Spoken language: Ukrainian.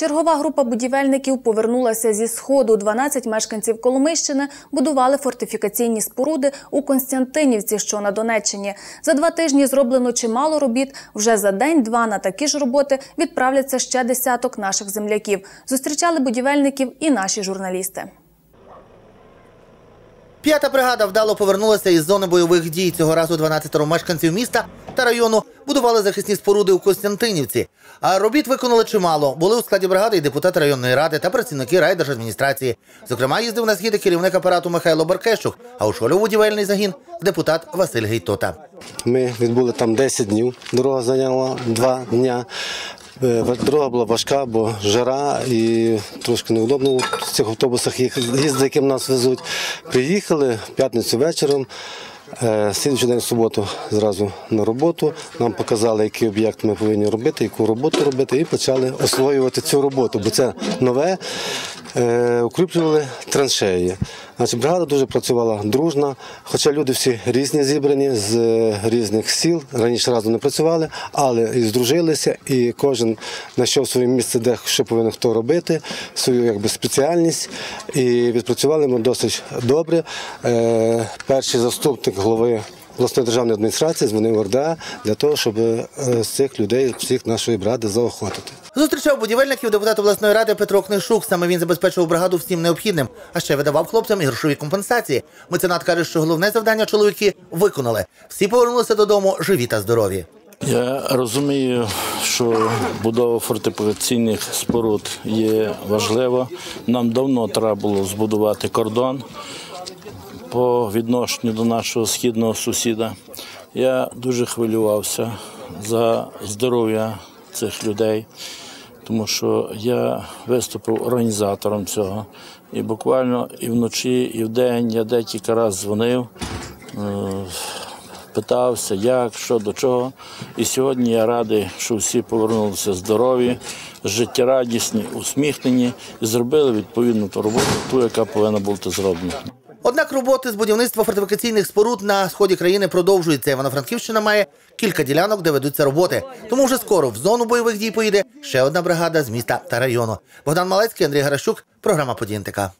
Чергова група будівельників повернулася зі сходу. 12 мешканців Коломийщини будували фортифікаційні споруди у Константинівці, що на Донеччині. За два тижні зроблено чимало робіт. Вже за день-два на такі ж роботи відправляться ще десяток наших земляків. Зустрічали будівельників і наші журналісти. П'ята бригада вдало повернулася із зони бойових дій. Цього разу 12 мешканців міста та району будували захисні споруди у Костянтинівці. А робіт виконали чимало. Були у складі бригади і депутати районної ради та працівники райдержадміністрації. Зокрема, їздив на схід і керівник апарату Михайло Баркещук, а очолював будівельний загін депутат Василь Гейтота. Ми відбули там 10 днів. Дорога зайняла 2 дня. Е, Дорога була важка, бо жара і трошки неудобно в цих автобусах їздити, яким нас везуть. Приїхали в п'ятницю вечором. Е, Слідчий день суботу зразу на роботу. Нам показали, який об'єкт ми повинні робити, яку роботу робити, і почали освоювати цю роботу, бо це нове. Е, Укріплювали траншеї. Значить, бригада дуже працювала дружно, хоча люди всі різні зібрані з е, різних сіл. Раніше разом не працювали, але і здружилися, і кожен знайшов своє місце, де що повинен хто робити, свою якби спеціальність. І відпрацювали ми досить добре. Е, перший заступник голови. Обласної державної адміністрації дзвонив в РДА для того, щоб е, з цих людей, всіх нашої бради заохотити. Зустрічав будівельників депутат обласної ради Петро Книшук. Саме він забезпечував бригаду всім необхідним, а ще видавав хлопцям і грошові компенсації. Меценат каже, що головне завдання чоловіки виконали. Всі повернулися додому живі та здорові. Я розумію, що будова фортифікаційних споруд є важлива. Нам давно треба було збудувати кордон по відношенню до нашого східного сусіда. Я дуже хвилювався за здоров'я цих людей, тому що я виступив організатором цього. І буквально і вночі, і вдень я декілька разів дзвонив. е, питався, як, що, до чого. І сьогодні я радий, що всі повернулися здорові, життєрадісні, усміхнені і зробили відповідну ту роботу, ту, яка повинна бути зроблена. Однак роботи з будівництва фортифікаційних споруд на сході країни продовжуються. Івано-Франківщина має кілька ділянок, де ведуться роботи. Тому вже скоро в зону бойових дій поїде ще одна бригада з міста та району. Богдан Малецький, Андрій Гаращук, програма «Події НТК».